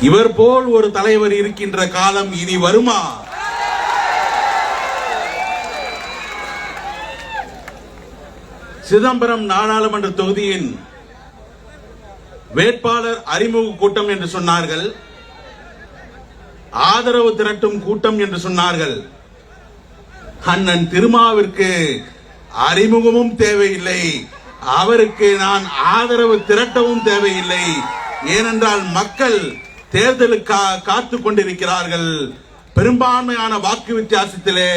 இவர் போல் ஒரு தலைவர் இருக்கின்ற காலம் இனி வருமா? சிதம்பரம் நாடாளுமன்ற தொகுதியின் வேட்பாளர் அறிமுக கூட்டம் என்று சொன்னார்கள். ஆதரவு திரட்டும் கூட்டம் என்று சொன்னார்கள். அண்ணன் திருமாவிற்கு அறிமுகமும் தேவையில்லை. அவருக்கு நான் ஆதரவு திரட்டவும் தேவையில்லை. ஏனென்றால் மக்கள் தேர்தலுக்காக காத்து கொண்டிருக்கிறார்கள் பெரும்பான்மையான வாக்கு வித்தியாசத்திலே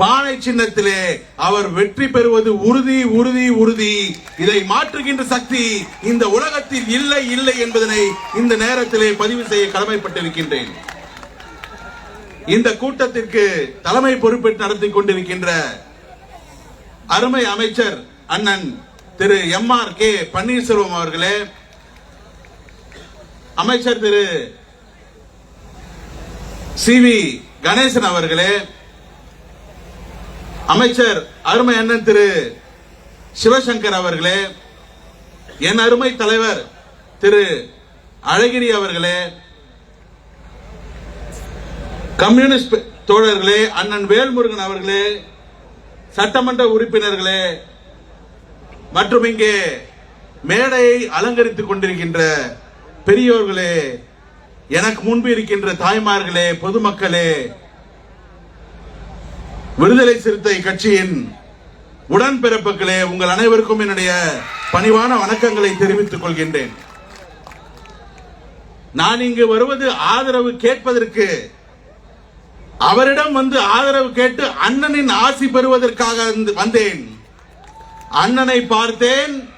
பானை சின்னத்திலே அவர் வெற்றி பெறுவது உறுதி உறுதி உறுதி. இதை மாற்றுகின்ற சக்தி இந்த உலகத்தில் இல்லை இல்லை என்பதனை இந்த நேரத்திலே பதிவு செய்ய கடமைப்பட்டிருக்கின்றேன். இந்த கூட்டத்திற்கு தலைமை பொறுப்பேற்று நடத்தி கொண்டிருக்கின்ற அருமை அமைச்சர் அண்ணன் திரு எம் ஆர் கே பன்னீர்செல்வம் அவர்களே அமைச்சர் திரு சி வி கணேசன் அவர்களே அமைச்சர் அருமை அண்ணன் திரு சிவசங்கர் அவர்களே என் அருமை தலைவர் திரு அழகிரி அவர்களே கம்யூனிஸ்ட் தோழர்களே அண்ணன் வேல்முருகன் அவர்களே சட்டமன்ற உறுப்பினர்களே மற்றும் இங்கே மேடையை அலங்கரித்துக் கொண்டிருக்கின்ற பெரியோர்களே எனக்கு முன்பு இருக்கின்ற தாய்மார்களே பொதுமக்களே விடுதலை சிறுத்தை கட்சியின் உடன்பிறப்புகளே உங்கள் அனைவருக்கும் என்னுடைய பணிவான வணக்கங்களை தெரிவித்துக் கொள்கின்றேன். நான் இங்கு வருவது ஆதரவு கேட்பதற்கு அவரிடம் வந்து ஆதரவு கேட்டு அண்ணனின் ஆசி பெறுவதற்காக வந்தேன். அண்ணனை பார்த்தேன்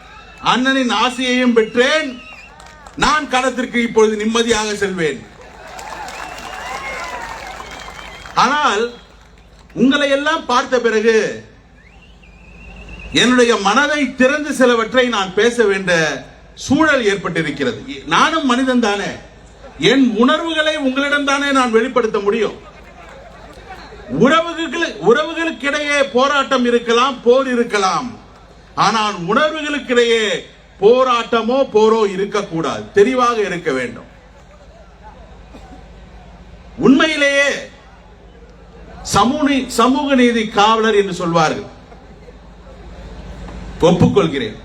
அண்ணனின் ஆசியையும் பெற்றேன் நான் களத்திற்கு இப்பொழுது நிம்மதியாக செல்வேன். ஆனால் உங்களை எல்லாம் பார்த்த பிறகு என்னுடைய மனதை திறந்து சிலவற்றை நான் பேச வேண்டிய சூழல் ஏற்பட்டிருக்கிறது. நானும் மனிதன் தானே. என் உணர்வுகளை உங்களிடம் தானே நான் வெளிப்படுத்த முடியும். உறவுகளுக்கு உறவுகளுக்கிடையே போராட்டம் இருக்கலாம் போர் இருக்கலாம். ஆனால் உணர்வுகளுக்கிடையே போராட்டமோ போரோ இருக்கக்கூடாது. தெளிவாக இருக்க வேண்டும். உண்மையிலேயே சமூக சமூக நீதி காவலர் என்று சொல்வார்கள். ஒப்புக்கொள்கிறேன்.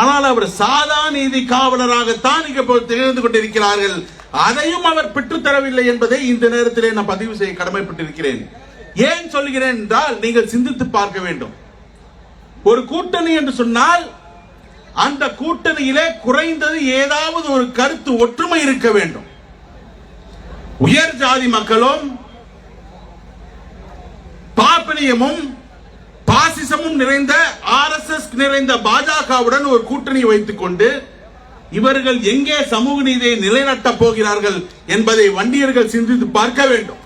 ஆனால் அவர் சாதா நீதி காவலராகத்தான் திகழ்ந்து கொண்டிருக்கிறார்கள். அதையும் அவர் பெற்றுத்தரவில்லை என்பதை இந்த நேரத்திலே நான் பதிவு செய்ய கடமைப்பட்டிருக்கிறேன். ஏன் சொல்கிறேன் என்றால் நீங்கள் சிந்தித்து பார்க்க வேண்டும். ஒரு கூட்டணி என்று சொன்னால் அந்த கூட்டணியிலே குறைந்தது ஏதாவது ஒரு கருத்து ஒற்றுமை இருக்க வேண்டும். உயர் ஜாதி மக்களும் பாப்பினியமும் பாசிசமும் நிறைந்த ஆர்எஸ்எஸ் நிறைந்த பாஜகவுடன் ஒரு கூட்டணி வைத்துக் கொண்டு இவர்கள் எங்கே சமூக நீதியை நிலைநாட்டப் போகிறார்கள் என்பதை வண்டியர்கள் சிந்தித்து பார்க்க வேண்டும்.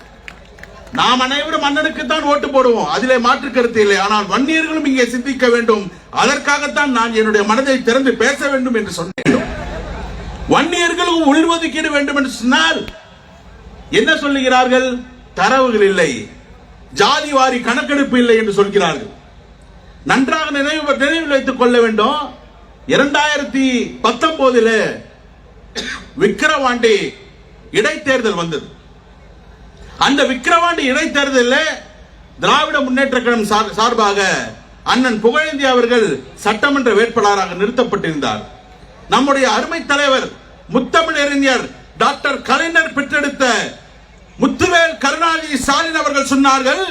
நாம் அனைவரும் மன்னனுக்குத்தான் தான் ஓட்டு போடுவோம். அதிலே மாற்று கருத்து இல்லை. ஆனால் வன்னியர்களும் இங்கே சிந்திக்க வேண்டும். அதற்காகத்தான் நான் என்னுடைய மனதை திறந்து பேச வேண்டும் என்று சொன்னேன். வன்னியர்களும் உள்ஒதுக்கீடு வேண்டும் என்று சொன்னால் என்ன சொல்லுகிறார்கள்? தரவுகள் இல்லை. ஜாதி வாரி கணக்கெடுப்பு இல்லை என்று சொல்கிறார்கள். நன்றாக நினைவு நினைவில் வைத்துக் கொள்ள வேண்டும். இரண்டாயிரத்தி பத்தொன்பதுல விக்கிரவாண்டி இடைத்தேர்தல் வந்தது. அந்த விக்கிரவாண்டி இடைத்தேர்தலில் திராவிட முன்னேற்ற கழகம் சார்- சார்பாக அண்ணன் புகழேந்தி அவர்கள் சட்டமன்ற வேட்பாளராக நிறுத்தப்பட்டிருந்தார். நம்முடைய அருமை தலைவர் முத்தமிழ் அறிஞர் டாக்டர் கலைஞர் பெற்றெடுத்த முத்துவேல் கருணாநிதி ஸ்டாலின் அவர்கள் சொன்னார்கள்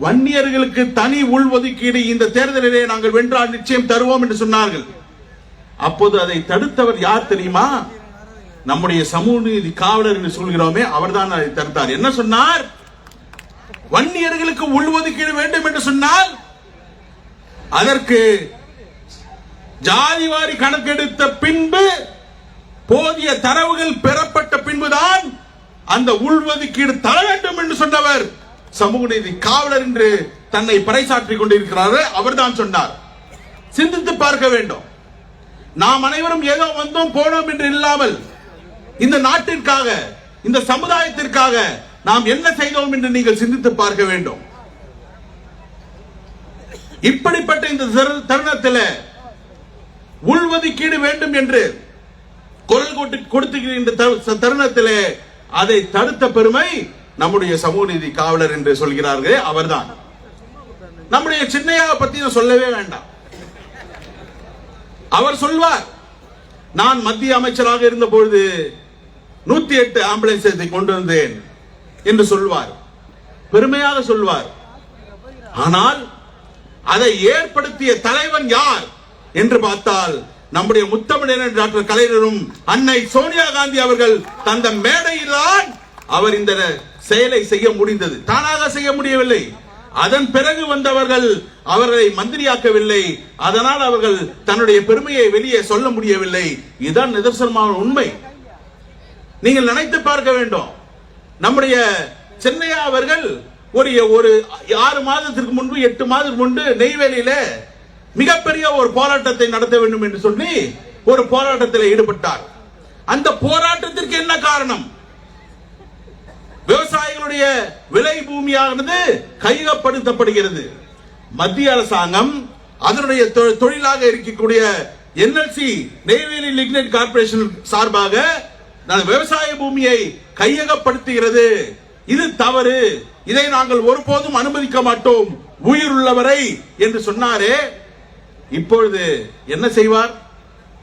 வன்னியர்களுக்கு தனி உள்ஒதுக்கீடு இந்த தேர்தலிலே நாங்கள் வென்றால் நிச்சயம் தருவோம் என்று சொன்னார்கள். அப்போது அதை தடுத்தவர் யார் தெரியுமா? நம்முடைய சமூக நீதி காவலர் என்று சொல்கிறோமே அவர்தான் அதை தடுத்தார். என்ன சொன்னார்? வன்னியர்களுக்கு உள்ஒதுக்கீடு வேண்டும் என்று சொன்னால் அதற்கு ஜாதிவாரி கணக்கெடுத்த பின்பு போதிய தரவுகள் பெறப்பட்ட பின்புதான் அந்த உள்ஒதுக்கீடு தர வேண்டும் என்று சொன்னவர். சமூக நீதி காவலர் என்று தன்னை பறைசாற்றிக் கொண்டிருக்கிறார் அவர்தான் சொன்னார். சிந்தித்து பார்க்க வேண்டும். நாம் அனைவரும் ஏதோ வந்தோம் போனோம் என்று இல்லாமல் இந்த நாட்டிற்காக இந்த சமுதாயத்திற்காக நாம் என்ன செய்தோம் என்று நீங்கள் சிந்தித்து பார்க்க வேண்டும். இப்படிப்பட்ட இந்த தரு- தருணத்தில் உள்ஒதுக்கீடு வேண்டும் என்று குரல் கொடுத்துகின்ற தருணத்தில் தருணத்திலே அதை தடுத்த பெருமை நம்முடைய சமூக நீதி காவலர் என்று சொல்கிறார்களே அவர்தான். நம்முடைய சின்னையாவை பத்தி சொல்லவே வேண்டாம். அவர் சொல்வார் நான் மத்திய அமைச்சராக இருந்த பொழுது நூத்தி எட்டு ஆம்புலன்ஸை கொண்டு வந்தேன் என்று சொல்வார். பெருமையாக சொல்வார். ஆனால் அதை ஏற்படுத்திய தலைவன் யார் என்று பார்த்தால் நம்முடைய முத்தமிழர் டாக்டர் கலைஞரும் அன்னை சோனியா காந்தி அவர்கள் தந்த மேடையில்தான் அவர் இந்த செயலை செய்ய முடிந்தது. தானாக செய்ய முடியவில்லை. அதன் பிறகு வந்தவர்கள் அவர்களை மந்திரியாக்கவில்லை. அதனால் அவர்கள் தன்னுடைய பெருமையை வெளியே சொல்ல முடியவில்லை. இதுதான் நிதர்சனமான உண்மை. நீங்கள் நினைத்து பார்க்க வேண்டும். நம்முடைய சென்னையா அவர்கள் ஒரு ஒரு ஆறு மாதத்திற்கு முன்பு எட்டு மாதத்துக்கு முன்பு நெய்வேலியில மிகப்பெரிய ஒரு போராட்டத்தை நடத்த வேண்டும் என்று சொல்லி ஒரு போராட்டத்தில் ஈடுபட்டார். அந்த போராட்டத்திற்கு என்ன காரணம்? விவசாயிகளுடைய விலை பூமியானது கையகப்படுத்தப்படுகிறது. மத்திய அரசாங்கம் அதனுடைய தொ- தொழிலாக இருக்கக்கூடிய என்எல்சி நெய்வேலி லிக்னைட் கார்பரேஷன் சார்பாக விவசாய பூமியை கையகப்படுத்துகிறது. இது தவறு. இதை நாங்கள் ஒருபோதும் அனுமதிக்க மாட்டோம். உயிர் உள்ளவரை என்று சொன்னாரே. இப்பொழுது என்ன செய்வார்?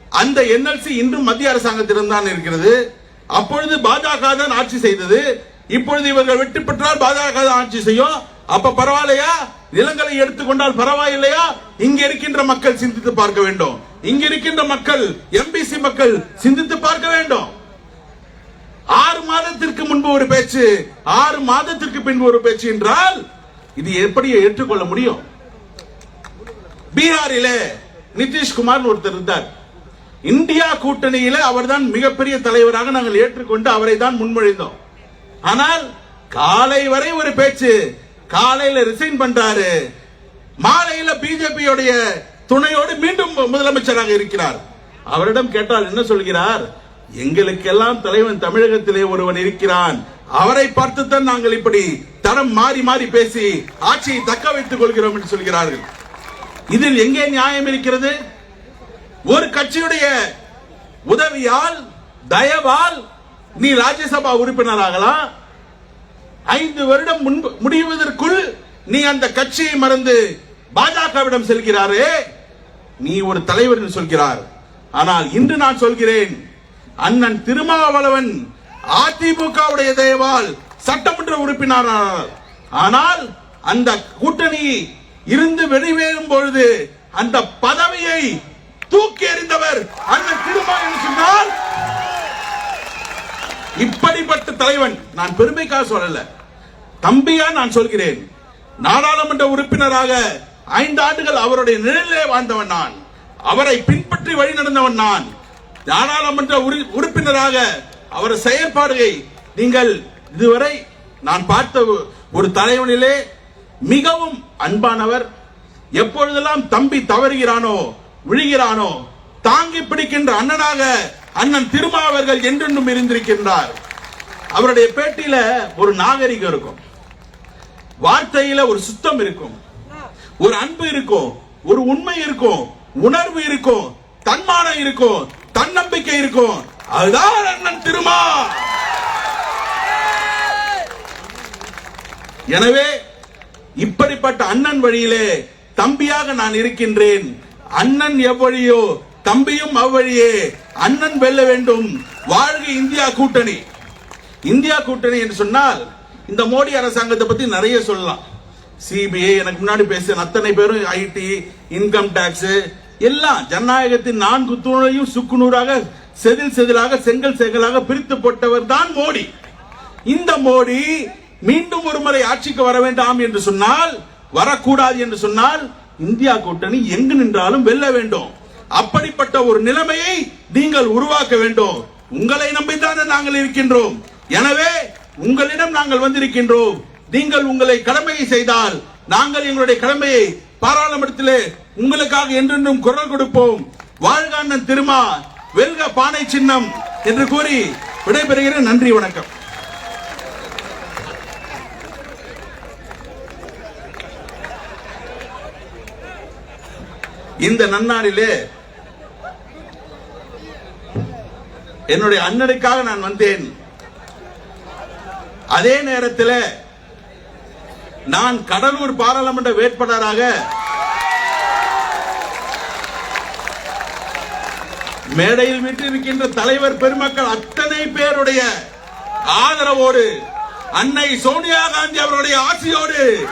அந்த என்எல்சி இன்றும் மத்திய அரசாங்கத்திடம் தான் இருக்கிறது. அப்பொழுது பாஜக தான் ஆட்சி செய்தது. இப்பொழுது இவர்கள் வெற்றி பெற்றால் பாஜக தான் ஆட்சி செய்யும். அப்ப பரவாயில்லையா? நிலங்களை எடுத்துக்கொண்டால் பரவாயில்லையா? இங்க இருக்கின்ற மக்கள் சிந்தித்து பார்க்க வேண்டும். இங்க இருக்கின்ற மக்கள் எம்பிசி மக்கள் சிந்தித்து பார்க்க வேண்டும். ஆறு மாதத்திற்கு முன்பு ஒரு பேச்சு ஆறு மாதத்திற்கு பின்பு ஒரு பேச்சு என்றால் இது எப்படி ஏற்றுக்கொள்ள முடியும்? பீகாரில நிதிஷ்குமார் ஒருத்தர் இருந்தார். இந்தியா கூட்டணியில அவர்தான் மிகப்பெரிய தலைவராக நாங்கள் ஏற்றுக்கொண்டு அவரை தான் முன்மொழிந்தோம். ஆனால் காலை வரை ஒரு பேச்சு காலையில ரிசைன் பண்றாரு. மாலையில பிஜேபியோடைய துணையோடு மீண்டும் முதலமைச்சராக இருக்கிறார். அவரிடம் கேட்டால் என்ன சொல்கிறார்? எங்களுக்கெல்லாம் தலைவன் தமிழகத்திலே ஒருவன் இருக்கிறான். அவரை பார்த்துத்தான் நாங்கள் இப்படி தரம் மாறி மாறி பேசி ஆட்சியை தக்க வைத்துக் கொள்கிறோம் என்று சொல்கிறார்கள். இதில் எங்கே நியாயம் இருக்கிறது? ஒரு கட்சியுடைய உதவியால் தயவால் நீ ராஜ்யசபா உறுப்பினராகலாம் ஐந்து வருடம் முன்பு முடிவதற்குள் நீ அந்த கட்சியை மறந்து பாஜகவிடம் செல்கிறாரே? நீ ஒரு தலைவர் என்று சொல்கிறார். ஆனால் இன்று நான் சொல்கிறேன் அண்ணன் திருமாவளவன் அதிமுகவுடைய தயவால் சட்டமன்ற உறுப்பினரானார். ஆனால் அந்த கூட்டணி இருந்து வெளிவேறும் பொழுது அந்த பதவியை தூக்கி எறிந்தவர் அண்ணன் திருமா என்று சொன்னால் இப்படிப்பட்ட தலைவன் நான் பெருமைக்காக சொல்லல. தம்பியா நான் சொல்கிறேன். நாடாளுமன்ற உறுப்பினராக ஐந்து ஆண்டுகள் அவருடைய நிழலிலே வாழ்ந்தவன் நான். அவரை பின்பற்றி வழி நடந்தவன் நான். நாடாளுமன்ற உறு- உறுப்பினராக அவர் செயற்பாடுகளை நீங்கள் இதுவரை நான் பார்த்த ஒரு தலைவனிலே மிகவும் அன்பானவர். எப்பொழுதெல்லாம் தம்பி தவறுகிறானோ விழுகிறானோ தாங்கி பிடிக்கின்ற அண்ணனாக அண்ணன் திருமா அவர்கள் என்றென்றும் இருந்திருக்கின்றார். அவருடைய பேட்டியில ஒரு நாகரிகம் இருக்கும். வார்த்தையில ஒரு சுத்தம் இருக்கும். ஒரு அன்பு இருக்கும். ஒரு உண்மை இருக்கும். உணர்வு இருக்கும். தன்மானம் இருக்கும். தன்னம்பிக்கை இருக்கும். அதுதான் அண்ணன் திருமா எனவே இப்படிப்பட்ட அண்ணன் வழியிலே தம்பியாக நான் இருக்கின்றேன். அண்ணன் எவ்வழியோ தம்பியும் அவ்வழியே அண்ணன் வெல்ல வேண்டும். வாழ்க இந்தியா கூட்டணி. இந்தியா கூட்டணி என்று சொன்னால் இந்த மோடி அரசாங்கத்தை பத்தி நிறைய சொல்லலாம். சிபிஐ எனக்கு முன்னாடி பேசின அத்தனை பேரும் ஐடி இன்கம் டாக்ஸ் எல்லாம் ஜனநாயகத்தின் நான்கு தூணையும் சுக்குநூறாக செதில் செதிலாக செங்கல் செங்கலாக பிரித்து போட்டவர் தான் மோடி. இந்த மோடி மீண்டும் ஒரு முறை ஆட்சிக்கு வர வேண்டாம் என்று சொன்னால் வரக்கூடாது என்று சொன்னால் இந்தியா கூட்டணி எங்கு நின்றாலும் வெல்ல வேண்டும். அப்படிப்பட்ட ஒரு நிலைமையை நீங்கள் உருவாக்க வேண்டும். உங்களை நம்பித்தானே நாங்கள் இருக்கின்றோம். எனவே உங்களிடம் நாங்கள் வந்திருக்கின்றோம். நீங்கள் உங்களை கடமையை செய்தால் நாங்கள் எங்களுடைய கடமையை பாராளுமன்றத்திலே உங்களுக்காக என்றென்றும் குரல் கொடுப்போம். வாழ்க அண்ணன் திருமா வெல்க பானை சின்னம் என்று கூறி விடைபெறுகிறேன். நன்றி வணக்கம். இந்த நன்னாளிலே என்னுடைய அண்ணனுக்காக நான் வந்தேன். அதே நேரத்தில் நான் கடலூர் பாராளுமன்ற வேட்பாளராக மேடையில் விட்டிருக்கின்ற தலைவர் பெருமக்கள் அத்தனை பேருடைய ஆதரவோடு அன்னை சோனியா காந்தி அவருடைய ஆசையோடு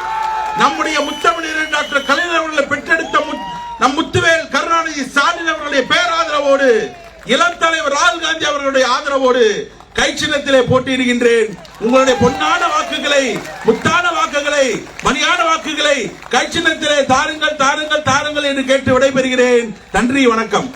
நம்முடைய முத்தமிழர் டாக்டர் கலைஞர் அவர்களை பெற்றெடுத்த முத்- நம் முத்துவேல் கருணாநிதி ஸ்டாலின் அவர்களுடைய பேராதரவோடு இளம் தலைவர் ராகுல் காந்தி அவர்களுடைய ஆதரவோடு கை சின்னத்திலே போட்டியிடுகின்றேன். உங்களுடைய பொன்னான வாக்குகளை முத்தான வாக்குகளை மணியான வாக்குகளை கை சின்னத்திலே தாருங்கள் தாருங்கள் தாருங்கள் என்று கேட்டு விடைபெறுகிறேன். நன்றி வணக்கம்.